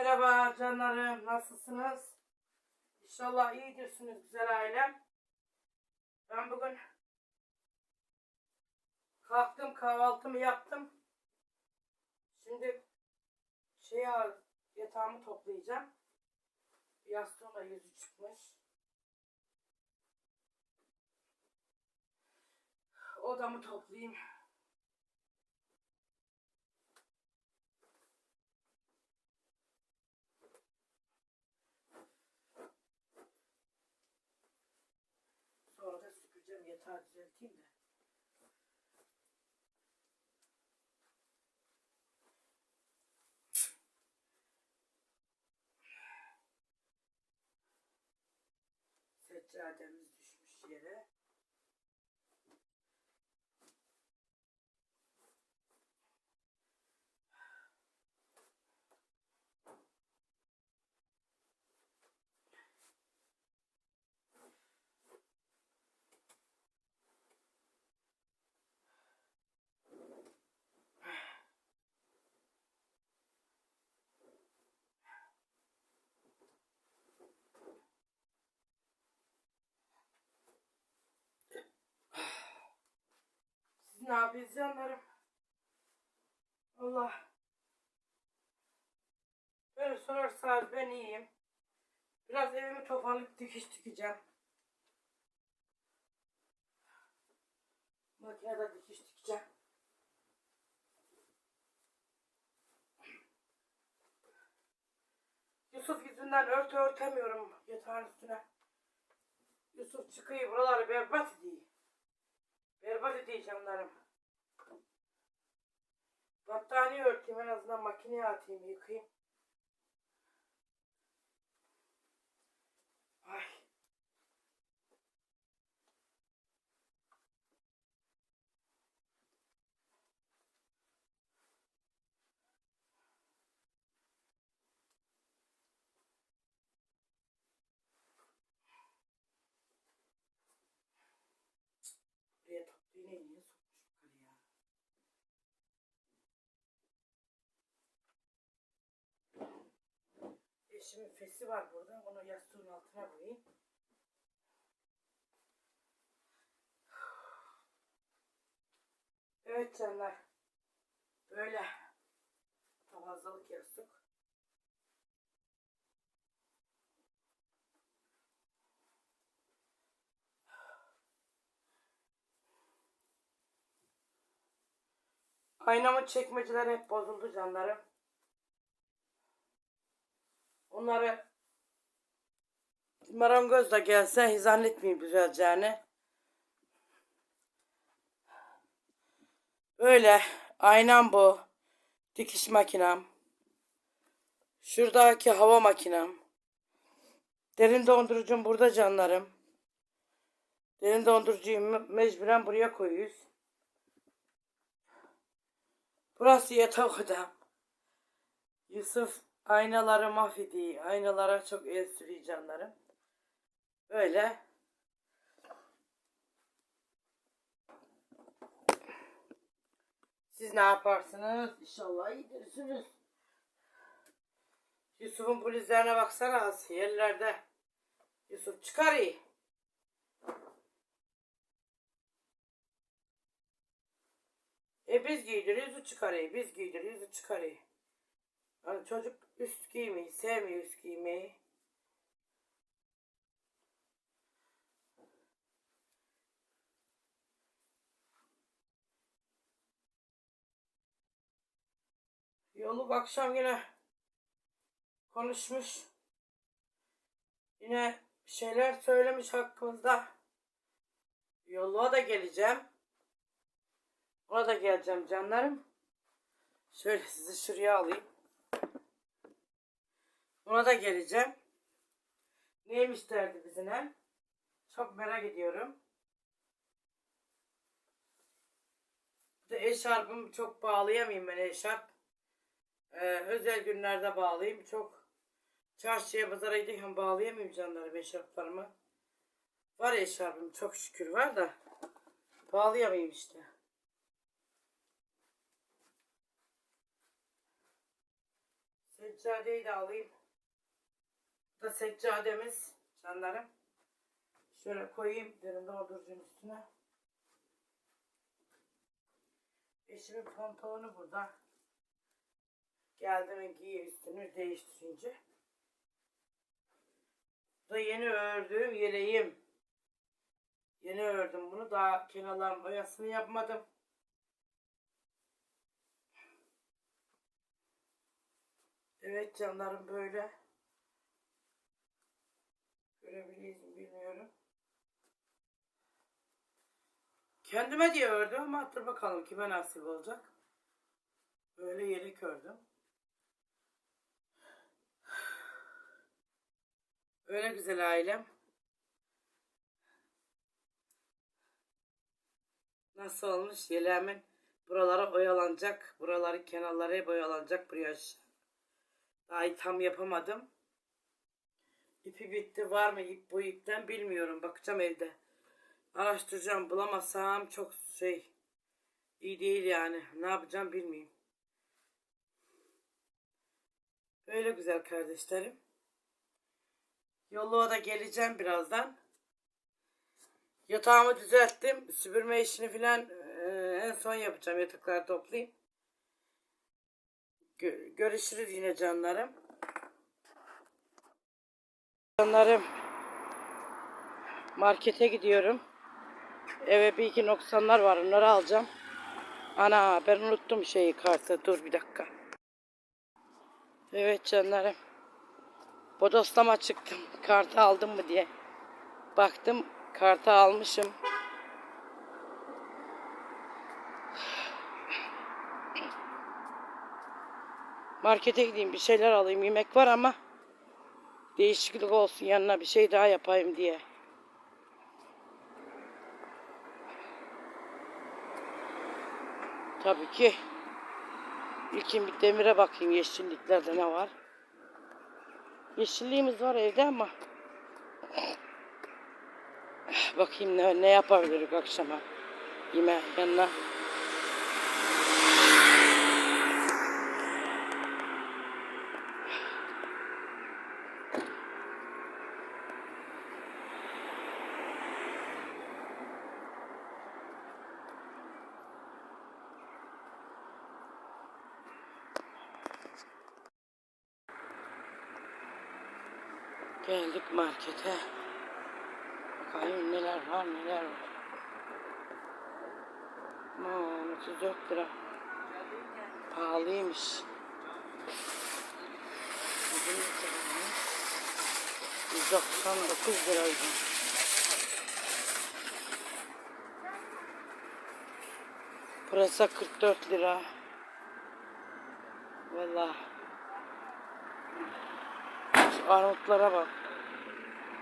Merhaba canlarım, nasılsınız? İnşallah iyidirsiniz güzel ailem. Ben bugün kalktım, kahvaltımı yaptım. Şimdi şey yatağımı toplayacağım. Yastığın da yüzü çıkmış. Odamı toplayayım. Sonra da süpüreceğim yatağı düzelteyim de. Seccademiz düşmüş yere. Ne yapıyorsunuz canlarım? Allah. Böyle sorarsanız ben iyiyim. Biraz evimi toparlayıp dikiş dikeceğim. Makinede dikiş dikeceğim. Yusuf yüzünden örtü örtemiyorum yatağın üstüne. Yusuf çıkıyor buraları berbat ediyor. Berbat canlarım. Battaniye örteyim en azından makineye atayım yıkayayım. Ay. Buraya tatlı iğneyi niye sokmuş yukarı ya? Eşimin fesi var burada. Onu yastığın altına koyayım. Evet canlar. Böyle. Fazlalık yastık. Aynamın çekmeceleri hep bozuldu canlarım. Onları marangoz da gelse zannetmeyeyim düzeleceğini. Böyle aynam bu. Dikiş makinem. Şuradaki hava makinem. Derin dondurucum burada canlarım. Derin dondurucuyu me- mecburen buraya koyuyoruz. Burası yatak odam. Yusuf aynaları mahvediyor. Aynalara çok el sürüyor canlarım. Böyle. Siz ne yaparsınız? İnşallah iyidirsiniz. Yusuf'un bluzlarına baksana az yerlerde. Yusuf çıkar iyi. E biz giydiriyoruz çıkarıyor. Biz giydiriyoruz çıkarıyor. Yani çocuk üst giymeyi sevmiyor üst giymeyi. Yolu akşam yine konuşmuş. Yine şeyler söylemiş hakkımızda. Yolluğa da geleceğim. Ona da geleceğim canlarım. Şöyle sizi şuraya alayım. Ona da geleceğim. Neymiş derdi bizine? Çok merak ediyorum. Bir de eşarbımı çok bağlayamayayım ben eşarp. Ee, özel günlerde bağlayayım. Çok çarşıya pazara giderken bağlayamayayım canlarım eşarplarımı. Var eşarbım çok şükür var da bağlayamayayım işte. Seccadeyi de alayım. Bu da seccademiz canlarım. Şöyle koyayım derin dolduracağım üstüne. Eşimin pantolonu burada. Geldim giyiyor üstünü değiştirince. Bu da yeni ördüğüm yeleğim. Yeni ördüm bunu. Daha kenarların boyasını yapmadım. Evet canlarım böyle. Görebiliyiz mi bilmiyorum. Kendime diye ördüm ama dur bakalım kime nasip olacak. Böyle yelek ördüm. Öyle güzel ailem. Nasıl olmuş? Yeleğimin buralara oyalanacak. Buraları kenarları hep. Buraya aşağı. Daha tam yapamadım. İpi bitti. Var mı ip bu ipten bilmiyorum. Bakacağım evde. Araştıracağım. Bulamazsam çok şey iyi değil yani. Ne yapacağım bilmiyorum. Böyle güzel kardeşlerim. Yolluğa da geleceğim birazdan. Yatağımı düzelttim. Süpürme işini filan eee, en son yapacağım. Yatakları toplayayım. Gö- görüşürüz yine canlarım. Canlarım. Markete gidiyorum. Eve bir iki noksanlar var. Onları alacağım. Ana ben unuttum şeyi kartı. Dur bir dakika. Evet canlarım. Bodoslama çıktım. Kartı aldım mı diye. Baktım kartı almışım. Markete gideyim bir şeyler alayım. Yemek var ama değişiklik olsun yanına bir şey daha yapayım diye. Tabii ki ilkin bir demire bakayım yeşilliklerde ne var. Yeşilliğimiz var evde ama bakayım ne, ne yapabiliriz akşama yeme yanına. Geldik markete. Bakayım neler var neler var. Aman 34 lira. Pahalıymış. Kadarmış? 199 liraydı. Pırasa 44 lira. Vallahi. Şu armutlara bak.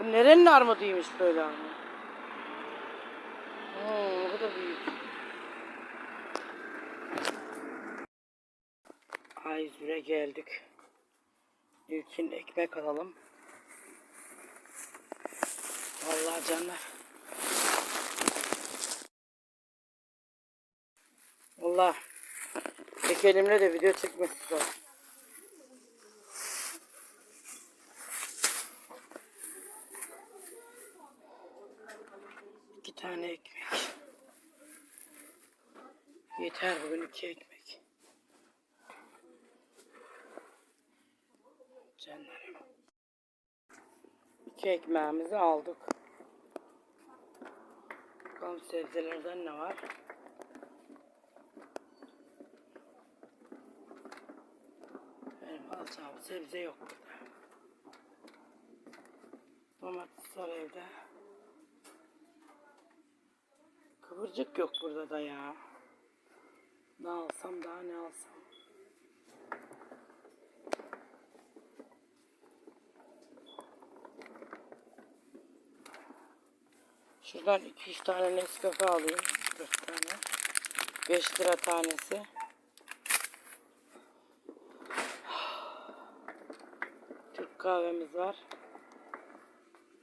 Bu nerenin armuduymuş böyle armut? Hmm, o kadar büyük. Ayzüre geldik. İlkin ekmek alalım. Vallahi canlar. Allah. Tek elimle de video çekmesi zor. İki tane ekmek. Yeter bugün iki ekmek. Canlarım. İki ekmeğimizi aldık. Bakalım sebzelerden ne var? Benim alacağım sebze yok burada. Domates var evde. Kıvırcık yok burada da ya. Ne alsam daha ne alsam. Şuradan 2-3 tane Nescafe alayım. 4 tane. 5 lira tanesi. Türk kahvemiz var.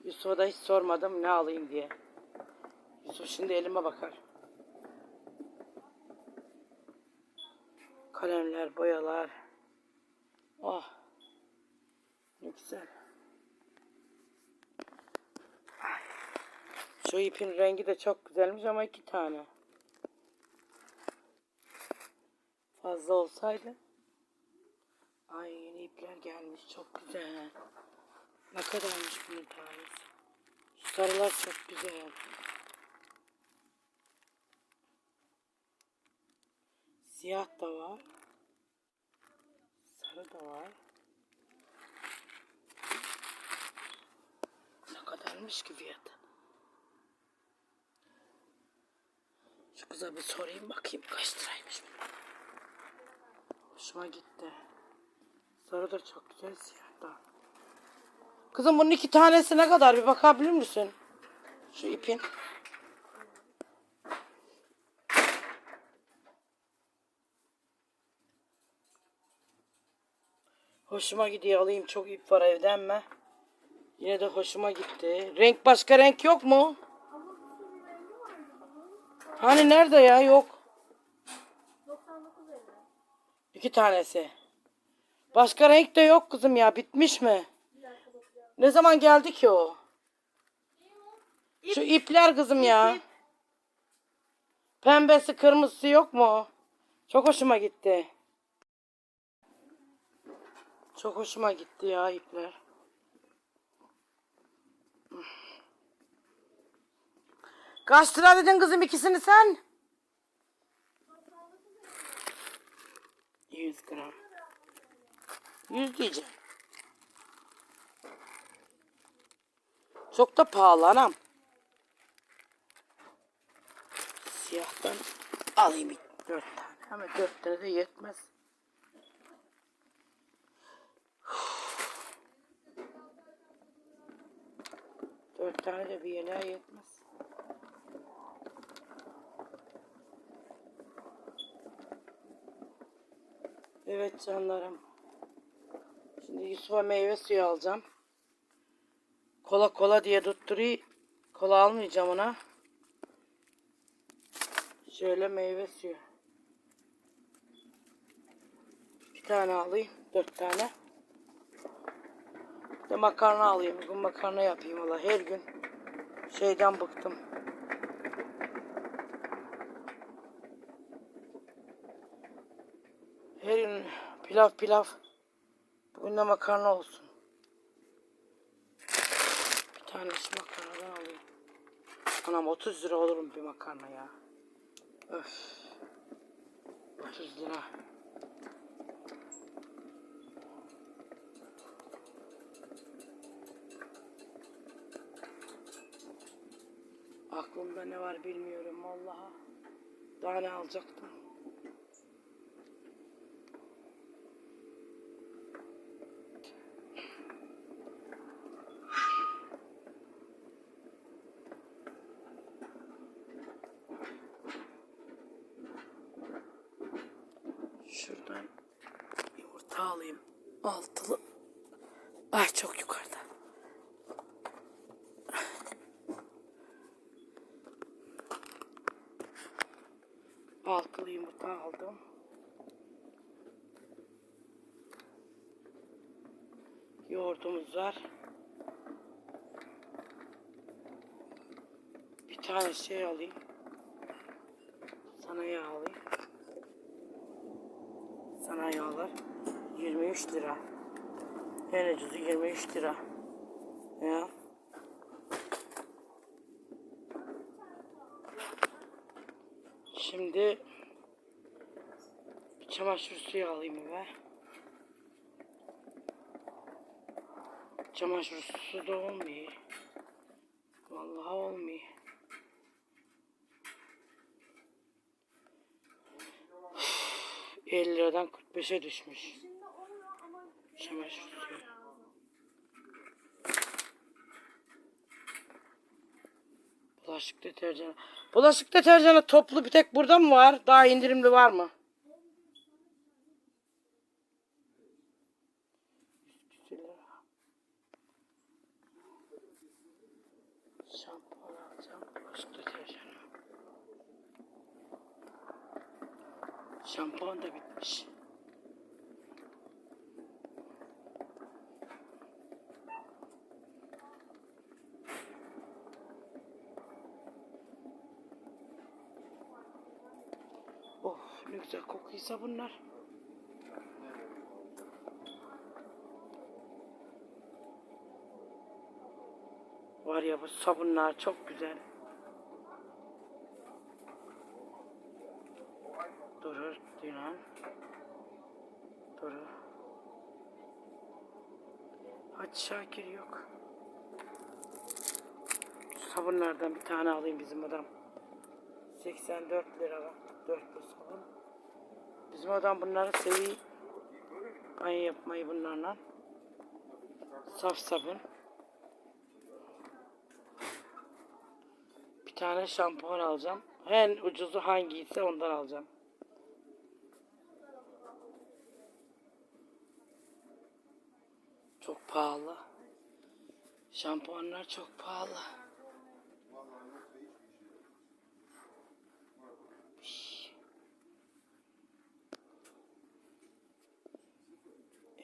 Yusuf'a da hiç sormadım ne alayım diye. Yusuf şimdi elime bakar. Kalemler, boyalar. Oh. Ne güzel. Şu ipin rengi de çok güzelmiş ama iki tane. Fazla olsaydı. Ay yeni ipler gelmiş çok güzel. Ne kadarmış bunun tanesi? Sarılar çok güzel. Siyah da var. Sarı da var. Ne kadarmış ki fiyatı? Şu kıza bir sorayım bakayım kaç liraymış. Hoşuma gitti. Sarı da çok güzel siyah da. Kızım bunun iki tanesi ne kadar bir bakabilir misin? Şu ipin. Hoşuma gidiyor alayım çok ip var evden mi? Yine de hoşuma gitti. Renk başka renk yok mu? Hani nerede ya yok. 99 lira. İki tanesi. Başka renk de yok kızım ya bitmiş mi? Ne zaman geldi ki o? Şu ipler kızım ya. Pembesi kırmızısı yok mu? Çok hoşuma gitti. Çok hoşuma gitti ya ipler. Kaç lira dedin kızım ikisini sen? 100 gram. 100 diyeceğim. Çok da pahalı anam. Siyahtan alayım bir dört tane. Ama dört tane de yetmez. Dört tane de bir yeleğe yetmez. Evet canlarım. Şimdi Yusuf'a meyve suyu alacağım. Kola kola diye tutturuyor. Kola almayacağım ona. Şöyle meyve suyu. Bir tane alayım. Dört tane. Bir de makarna alayım. Bugün makarna yapayım valla her gün. Şeyden bıktım. Her gün pilav pilav. Bugün de makarna olsun. Bir tane şu makarnadan alayım. Anam 30 lira olur mu bir makarna ya? Öf. 30 lira. Aklımda ne var bilmiyorum vallahi. Daha ne alacaktım? Şuradan yumurta alayım. Altılı. Ay çok yukarıda. Altılı yumurta aldım. Yoğurdumuz var. Bir tane şey alayım. Sana yağ alayım. Sana yağlar 23 lira. En ucuzu 23 lira. Ya. Şimdi bir çamaşır suyu alayım eve. Çamaşır suyu da olmuyor. Vallahi olmuyor. Üf, 50 liradan 45'e düşmüş. Çamaşır suyu. Bulaşık deterjanı. Bulaşık deterjanı toplu bir tek burada mı var? Daha indirimli var mı? Şampuan alacağım. Bulaşık deterjanı. Şampuan da bitmiş. Güzel kokuysa bunlar. Var ya bu sabunlar çok güzel. Durur Dilan. Durur. Hadi Şakir yok. Şu sabunlardan bir tane alayım bizim adam. 84 lira bak. 4 bu sabun. Bizim adam bunları seviyor. Banyo yapmayı bunlarla. Saf sabun. Bir tane şampuan alacağım. En ucuzu hangiyse ondan alacağım. Çok pahalı. Şampuanlar çok pahalı.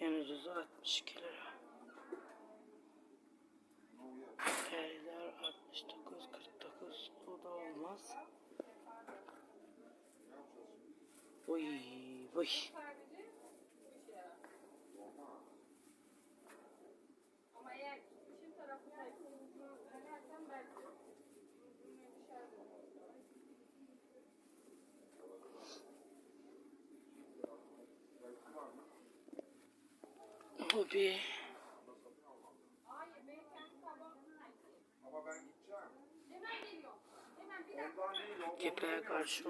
En ucuzu 62 lira. Periler 69 49 o da olmaz. Uy, uy. Ama eğer işin tarafı sayfasını önersen belki. Hobi. Ama ben gideceğim. Hemen geliyor. Hemen bir Ondan değil o. Kepeğe karşı.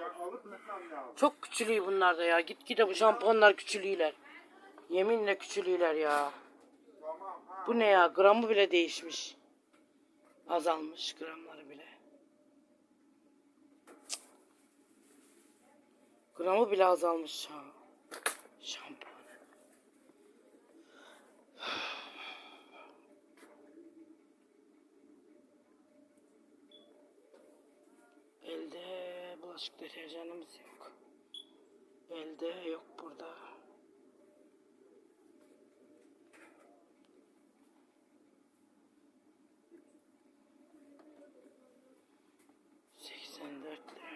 Çok küçülüyor bunlar da ya. Gitgide bu şampuanlar küçülüyorlar. Yeminle küçülüyorlar ya. Bu ne ya? Gramı bile değişmiş. Azalmış gramları bile. Gramı bile azalmış ha. Şampuan. Elde bulaşık deterjanımız yok. Elde yok burada. Seksen dört lira.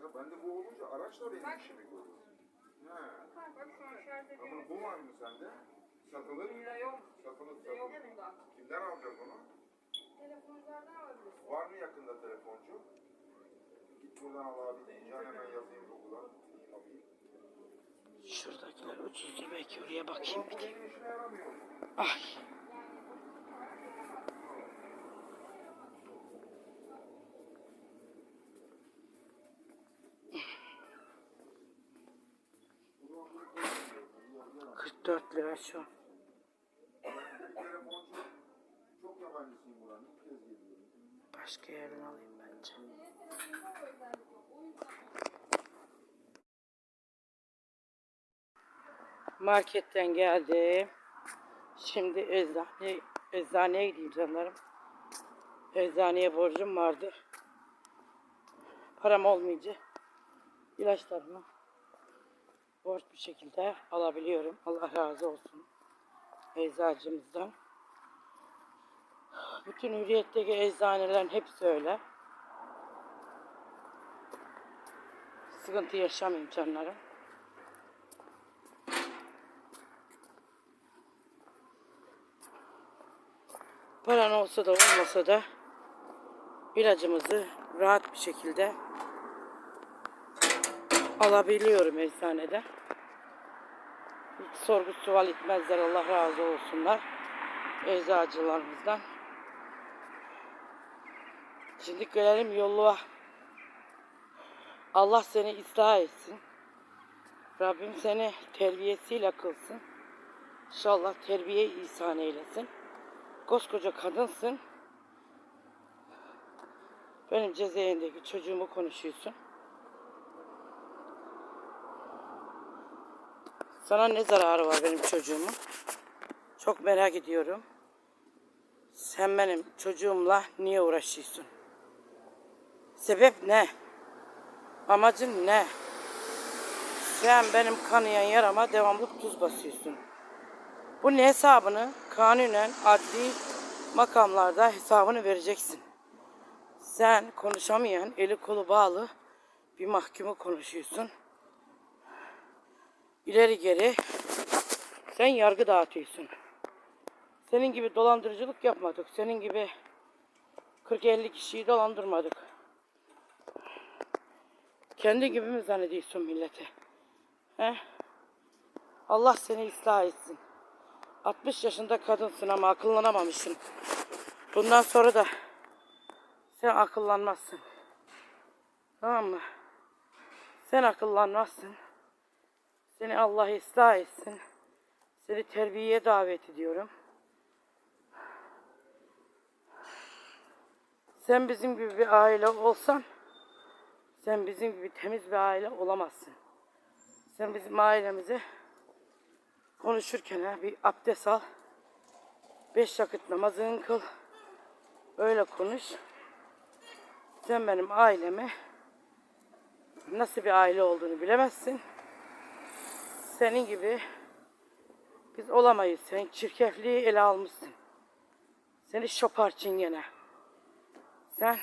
Ya ben de bu olunca araçla benim işimi görüyor. He. bak şu an şarj Ama bu var mı sende? Satılır. yok. Satılır Yok satılır. bunda. Kimden alacağız onu? Telefonlardan alabilirsin. Var mı yakında telefoncu? Git buradan al abi diyeceğim hemen yazayım Google'a. Alayım. Şuradakiler ucuzdur belki oraya bakayım Ulan bir bu de. benim işime yaramıyor. Ay. Kırk dört lira şu. Ben bir telefoncu çok yabancısıyım buranın. İlk kez geliyorum. Başka yerden alayım bence. Marketten geldim. Şimdi eczane, eczaneye gideyim canlarım. Eczaneye borcum vardı. Param olmayınca ilaçlarımı borç bir şekilde alabiliyorum. Allah razı olsun eczacımızdan. Bütün hürriyetteki eczanelerin hepsi öyle. Sıkıntı yaşamayayım canlarım. Paran olsa da olmasa da ilacımızı rahat bir şekilde alabiliyorum eczanede. Hiç sorgu sual etmezler Allah razı olsunlar eczacılarımızdan. Şimdi gelelim yolluğa. Allah seni ıslah etsin. Rabbim seni terbiyesiyle kılsın. İnşallah terbiye ihsan eylesin. Koskoca kadınsın. Benim cezaevindeki çocuğumu konuşuyorsun. Sana ne zararı var benim çocuğumun? Çok merak ediyorum. Sen benim çocuğumla niye uğraşıyorsun? Sebep ne? Amacın ne? Sen benim kanayan yarama devamlı tuz basıyorsun. Bunun hesabını kanunen adli makamlarda hesabını vereceksin. Sen konuşamayan, eli kolu bağlı bir mahkumu konuşuyorsun. İleri geri sen yargı dağıtıyorsun. Senin gibi dolandırıcılık yapmadık. Senin gibi 40-50 kişiyi dolandırmadık. Kendi gibi mi zannediyorsun millete? He? Allah seni ıslah etsin. 60 yaşında kadınsın ama akıllanamamışsın. Bundan sonra da sen akıllanmazsın. Tamam mı? Sen akıllanmazsın. Seni Allah ıslah etsin. Seni terbiyeye davet ediyorum. Sen bizim gibi bir aile olsan, sen bizim gibi temiz bir aile olamazsın. Sen bizim ailemizi konuşurken ha, bir abdest al. Beş vakit namazını kıl. Öyle konuş. Sen benim ailemi nasıl bir aile olduğunu bilemezsin. Senin gibi biz olamayız. Sen çirkefliği ele almışsın. Seni şopar çingene. Sen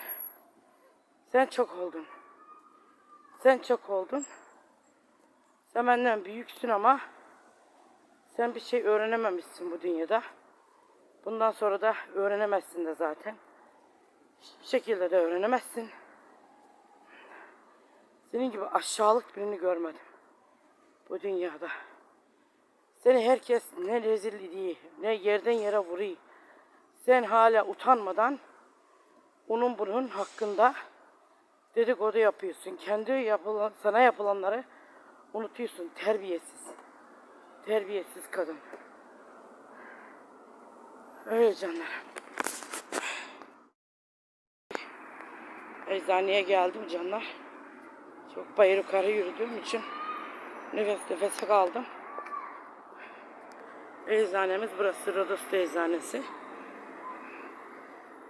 sen çok oldun. Sen çok oldun. Sen benden büyüksün ama sen bir şey öğrenememişsin bu dünyada. Bundan sonra da öğrenemezsin de zaten. Hiçbir şekilde de öğrenemezsin. Senin gibi aşağılık birini görmedim. Bu dünyada. Seni herkes ne rezil ediyor, ne yerden yere vuruyor. Sen hala utanmadan onun bunun hakkında dedikodu yapıyorsun. Kendi yapılan, sana yapılanları unutuyorsun. Terbiyesiz. Terbiyesiz kadın. Öyle canlarım. Eczaneye geldim canlar. Çok bayır yukarı yürüdüğüm için nefes nefese kaldım. Eczanemiz burası Rodos Eczanesi.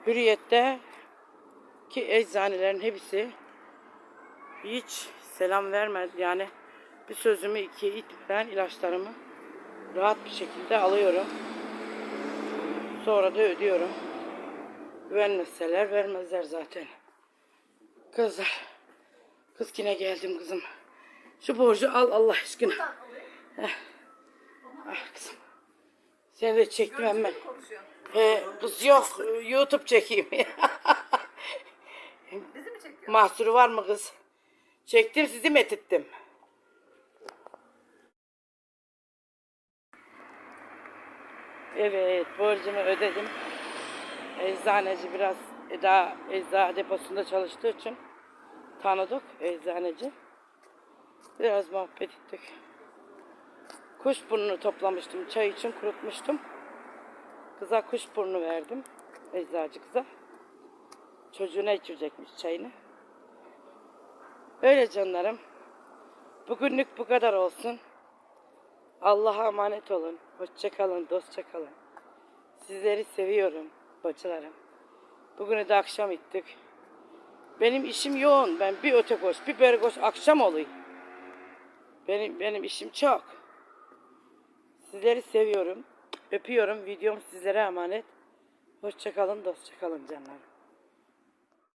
Hürriyette ki eczanelerin hepsi hiç selam vermez. Yani bir sözümü ikiye itmeden ilaçlarımı rahat bir şekilde alıyorum. Sonra da ödüyorum. Güvenmezseler vermezler zaten. Kızlar. Kız yine geldim kızım. Şu borcu al Allah aşkına. Heh. Ah kızım. Seni de çektim hemen. He, kız yok. YouTube çekeyim. Bizi mi çekiyor? Mahsuru var mı kız? Çektim sizi methettim. Evet borcumu ödedim. Eczaneci biraz daha ecza deposunda çalıştığı için tanıdık eczaneci. Biraz muhabbet ettik. Kuşburnunu toplamıştım. Çay için kurutmuştum. Kıza kuşburnu verdim. Eczacı kıza. Çocuğuna içirecekmiş çayını. Öyle canlarım. Bugünlük bu kadar olsun. Allah'a emanet olun. Hoşça kalın, dostça kalın. Sizleri seviyorum bacılarım. Bugünü de akşam ettik. Benim işim yoğun. Ben bir öte koş, bir beri koş akşam olayım. Benim benim işim çok. Sizleri seviyorum. Öpüyorum. Videom sizlere emanet. Hoşça kalın, dostça kalın canlarım.